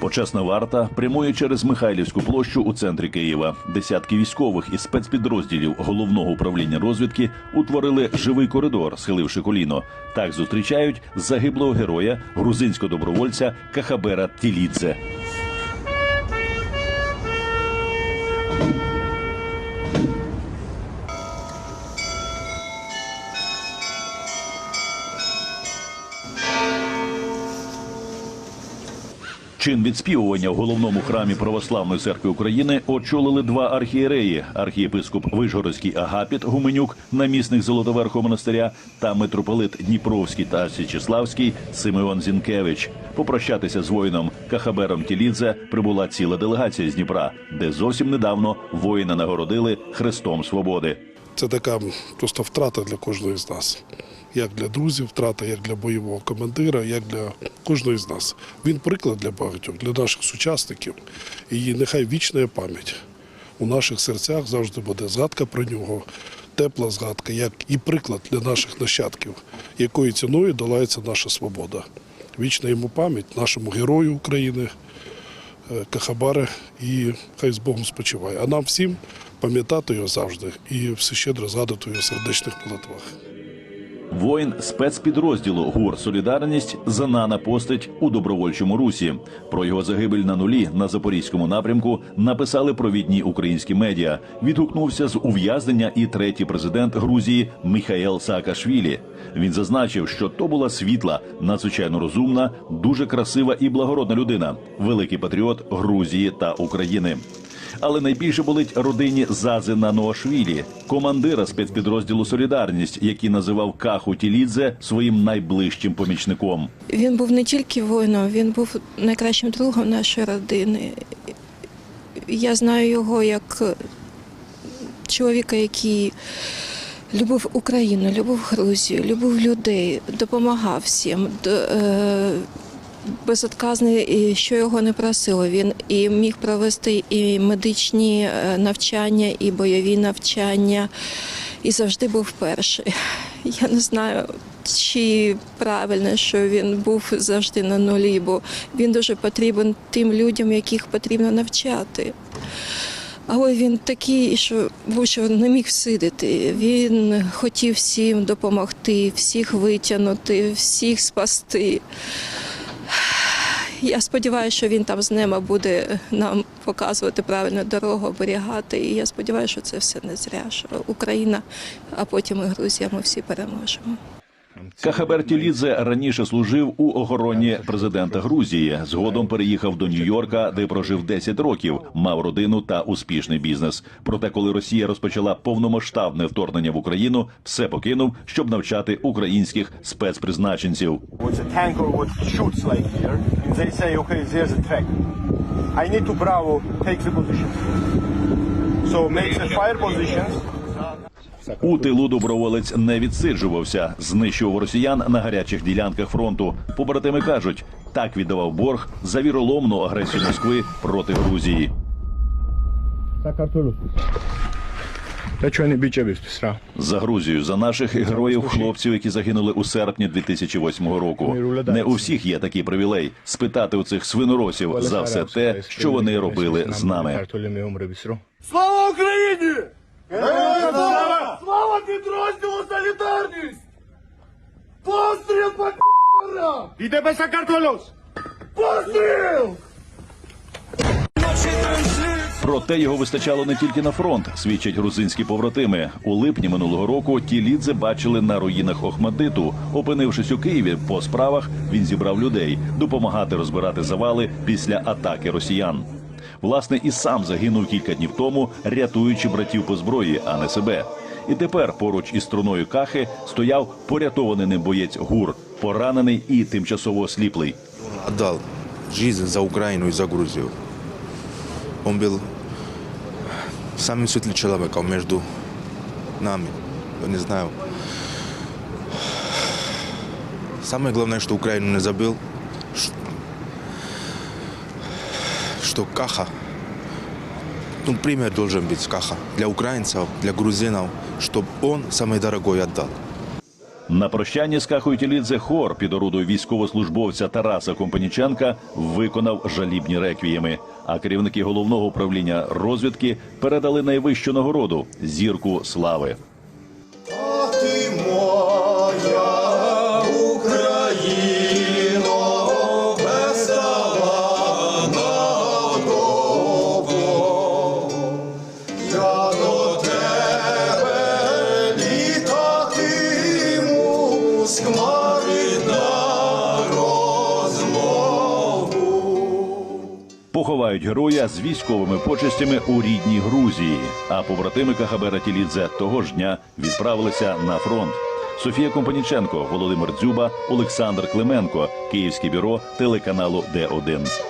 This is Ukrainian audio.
Почесна варта прямує через Михайлівську площу у центрі Києва. Десятки військових із спецпідрозділів головного управління розвідки утворили живий коридор, схиливши коліно. Так зустрічають загиблого героя грузинського добровольця Кахабера Тілідзе. Чин відспівування в головному храмі Православної церкви України очолили два архієреї: архієпископ Вишгородський Агапіт Гуменюк, намісник Золотоверхого монастиря, та митрополит Дніпровський та Січеславський Симеон Зінкевич. Попрощатися з воїном Кахабером Тілідзе прибула ціла делегація з Дніпра, де зовсім недавно воїна нагородили Хрестом Свободи. Це така просто втрата для кожного з нас. Як для друзів, втрата, як для бойового командира, як для кожного з нас. Він приклад для багатьох, для наших сучасників. І нехай вічна пам'ять у наших серцях завжди буде згадка про нього, тепла згадка, як і приклад для наших нащадків, якою ціною долається наша свобода. Вічна йому пам'ять, нашому герою України, е, Кахабаре, і хай з Богом спочиває. А нам всім пам'ятати його завжди і все щедро згадати у його сердечних молитвах. Воїн спецпідрозділу ГУР Солідарність занана постать у добровольчому русі. Про його загибель на нулі на запорізькому напрямку написали провідні українські медіа. Відгукнувся з ув'язнення і третій президент Грузії Міхаел Саакашвілі. Він зазначив, що то була світла, надзвичайно розумна, дуже красива і благородна людина, великий патріот Грузії та України. Але найбільше болить родині Зазина Ноашвілі, командира спецпідрозділу Солідарність, який називав Каху Тілідзе своїм найближчим помічником. Він був не тільки воїном, він був найкращим другом нашої родини. Я знаю його як чоловіка, який любив Україну, любив Грузію, любив людей, допомагав всім. Безотказний, що його не просило. Він і міг провести і медичні е, навчання, і бойові навчання, і завжди був перший. Я не знаю, чи правильно, що він був завжди на нулі, бо він дуже потрібен тим людям, яких потрібно навчати. Але він такий, що що не міг сидіти. Він хотів всім допомогти, всіх витягнути, всіх спасти. Я сподіваюся, що він там з ними буде нам показувати правильну дорогу, оберігати. І я сподіваюся, що це все не зря. Що Україна, а потім і Грузія, ми всі переможемо. Кахабер Тілідзе раніше служив у охороні президента Грузії. Згодом переїхав до Нью-Йорка, де прожив 10 років, мав родину та успішний бізнес. Проте, коли Росія розпочала повномасштабне вторгнення в Україну, все покинув, щоб навчати українських спецпризначенців. Bravo take the fire positions. У тилу доброволець не відсиджувався, знищував росіян на гарячих ділянках фронту. Побратими кажуть, так віддавав борг за віроломну агресію Москви проти Грузії. За Грузію, за наших героїв, хлопців, які загинули у серпні 2008 року. Не у всіх є такий привілей спитати у цих свиноросів за все те, що вони робили з нами. Слава Україні! Підрозділу Солідарність! Постріл по п***ра! Іде без Сакартвелос! Постріл! Проте його вистачало не тільки на фронт, свідчать грузинські побратими. У липні минулого року Тілідзе бачили на руїнах Охмадиту. Опинившись у Києві по справах, він зібрав людей допомагати розбирати завали після атаки росіян. Власне, і сам загинув кілька днів тому, рятуючи братів по зброї, а не себе. І тепер поруч із струною кахи стояв порятований ним боєць гур, поранений і тимчасово осліплий. отдал жизнь за Украину и за Грузию. Он был самым светлым человеком между нами. Я не знаю. Самое главное, что Украину не забыл, ш- что Каха, ну, пример должен быть Каха для украинцев, для грузинов, чтобы он саме дорогой отдал. На прощання з Кахою Тілідзе хор під орудою військовослужбовця Тараса Компаніченка виконав жалібні реквієми. А керівники головного управління розвідки передали найвищу нагороду зірку слави. Поховають героя з військовими почестями у рідній Грузії. А побратими Кахабера Тілідзе того ж дня відправилися на фронт. Софія Компаніченко, Володимир Дзюба, Олександр Клименко, Київське бюро телеканалу Д1.